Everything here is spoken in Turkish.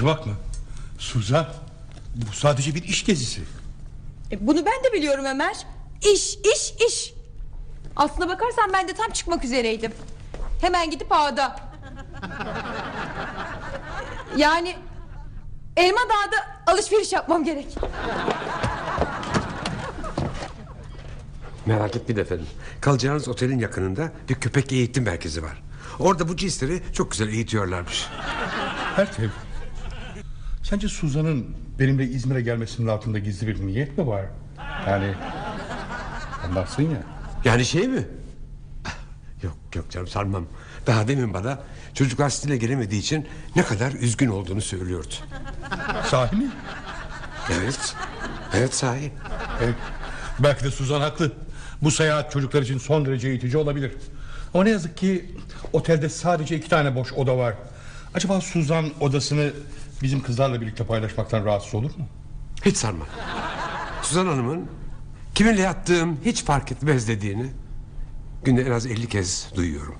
çıvak mı? Suzan bu sadece bir iş gezisi. E, bunu ben de biliyorum Ömer. İş, iş, iş. Aslına bakarsan ben de tam çıkmak üzereydim. Hemen gidip ağda. Yani Elma Dağı'da alışveriş yapmam gerek. Merak etmeyin efendim. Kalacağınız otelin yakınında bir köpek eğitim merkezi var. Orada bu cinsleri çok güzel eğitiyorlarmış. Ertev. Sence Suzan'ın benimle İzmir'e gelmesinin altında gizli bir niyet mi var? Yani anlarsın ya. Yani şey mi? Yok yok canım sanmam. Daha demin bana çocuklar sizinle gelemediği için ne kadar üzgün olduğunu söylüyordu. Sahi mi? Evet. Evet sahi. Evet. Belki de Suzan haklı. Bu seyahat çocuklar için son derece eğitici olabilir. Ama ne yazık ki otelde sadece iki tane boş oda var. Acaba Suzan odasını bizim kızlarla birlikte paylaşmaktan rahatsız olur mu? Hiç sanmam. Suzan Hanım'ın kiminle yattığım hiç fark etmez dediğini günde en az 50 kez duyuyorum.